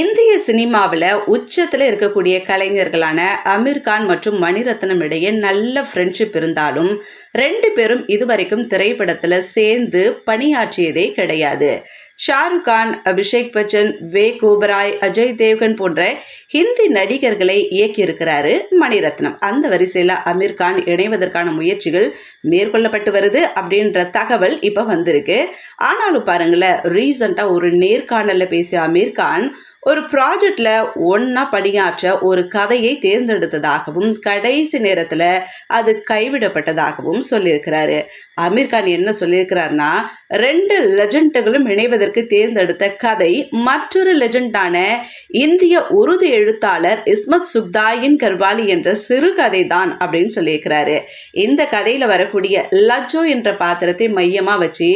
இந்திய சினிமாவில் உச்சத்தில் இருக்கக்கூடிய கலைஞர்களான அமீர்கான் மற்றும் மணிரத்னம் இடையே நல்ல ஃப்ரெண்ட்ஷிப் இருந்தாலும் ரெண்டு பேரும் இதுவரைக்கும் திரைப்படத்தில் சேர்ந்து பணியாற்றியதே கிடையாது. ஷாருக் கான் அபிஷேக் பச்சன் வே. ஓபராய் அஜய் தேவ்கன் போன்ற ஹிந்தி நடிகர்களை இயக்கியிருக்கிறாரு மணிரத்னம். அந்த வரிசையில் அமீர் கான் இணைவதற்கான முயற்சிகள் மேற்கொள்ளப்பட்டு வருது அப்படின்ற தகவல் இப்போ வந்திருக்கு. ஆனாலும் பாருங்களேன் ரீசண்டாக ஒரு நேர்காணலில் பேசிய அமீர் கான் ஒரு ப்ராஜெக்டில் ஒன்றா பணியாற்ற ஒரு கதையை தேர்ந்தெடுத்ததாகவும் கடைசி நேரத்தில் அது கைவிடப்பட்டதாகவும் சொல்லியிருக்கிறாரு. அமீர்கான் என்ன சொல்லியிருக்கிறாருன்னா ரெண்டு லெஜண்டுகளும் இணைவதற்கு தேர்ந்தெடுத்த கதை மற்றொரு லெஜண்டான இந்திய உருது எழுத்தாளர் இஸ்மத் சுப்தாயின் கர்வாலி என்ற சிறுகதை தான் அப்படின்னு சொல்லியிருக்கிறாரு. இந்த கதையில் வரக்கூடிய லஜ்ஜோ என்ற பாத்திரத்தை மையமாக வச்சு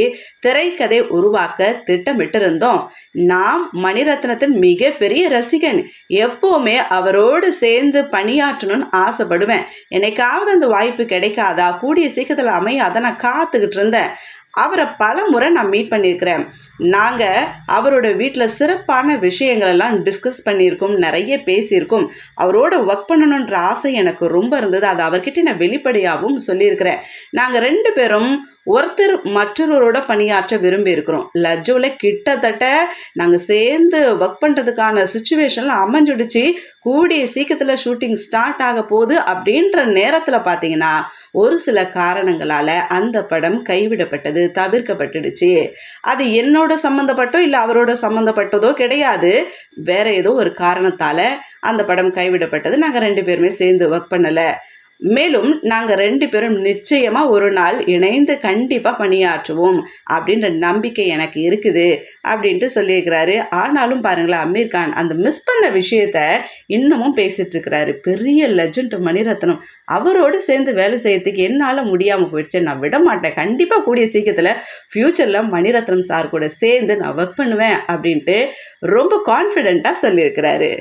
திரைக்கதை உருவாக்க திட்டமிட்டிருந்தோம். நாம் மணிரத்னத்தின் மிகப்பெரிய ரசிகன். எப்போவுமே அவரோடு சேர்ந்து பணியாற்றணும்னு ஆசைப்படுவேன். என்னைக்காவது அந்த வாய்ப்பு கிடைக்காதா? கூடிய சீக்கிரத்தில் அமையாத? நான் காத்துக்கிட்டு இருந்தேன். அவரை பல முறை நான் மீட் பண்ணியிருக்கிறேன். நாங்கள் அவரோட வீட்டில் சிறப்பான விஷயங்களெல்லாம் டிஸ்கஸ் பண்ணியிருக்கோம் நிறைய பேசியிருக்கோம். அவரோட ஒர்க் பண்ணணுன்ற ஆசை எனக்கு ரொம்ப இருந்தது. அது அவர்கிட்ட நான் வெளிப்படையாகவும் சொல்லியிருக்கிறேன். நாங்கள் ரெண்டு பேரும் ஒருத்தர் மற்றொருவரோட பணியாற்ற விரும்பி இருக்கிறோம். லஜ்ஜோவில் கிட்டத்தட்ட நாங்கள் சேர்ந்து ஒர்க் பண்ணுறதுக்கான சுச்சுவேஷன்லாம் அமைஞ்சிடுச்சு. கூடிய சீக்கிரத்தில் ஷூட்டிங் ஸ்டார்ட் ஆக போகுது அப்படின்ற நேரத்தில் பார்த்தீங்கன்னா ஒரு சில காரணங்களால் அந்த படம் கைவிடப்பட்டது தவிர்க்கப்பட்டுடுச்சு. அது என்னோட சம்மந்தப்பட்டோ இல்லை அவரோட சம்மந்தப்பட்டதோ கிடையாது. வேற ஏதோ ஒரு காரணத்தால் அந்த படம் கைவிடப்பட்டது. நாங்கள் ரெண்டு பேருமே சேர்ந்து ஒர்க் பண்ணலை. மேலும் நாங்கள் ரெண்டு பேரும் நிச்சயமாக ஒரு நாள் இணைந்து கண்டிப்பாக பணியாற்றுவோம் அப்படின்ற நம்பிக்கை எனக்கு இருக்குது அப்படின்ட்டு சொல்லியிருக்கிறாரு. ஆனாலும் பாருங்களேன் அமீர் கான் அந்த மிஸ் பண்ண விஷயத்த இன்னமும் பேசிட்டு இருக்கிறாரு. பெரிய லெஜண்ட் மணிரத்னம். அவரோடு சேர்ந்து வேலை செய்யறதுக்கு என்னால் முடியாமல் போயிடுச்சு. நான் விட மாட்டேன். கண்டிப்பாக கூடிய சீக்கிரத்தில் ஃப்யூச்சரில் மணிரத்னம் சார் கூட சேர்ந்து நான் ஒர்க் பண்ணுவேன் அப்படின்ட்டு ரொம்ப கான்ஃபிடெண்ட்டாக சொல்லியிருக்கிறாரு.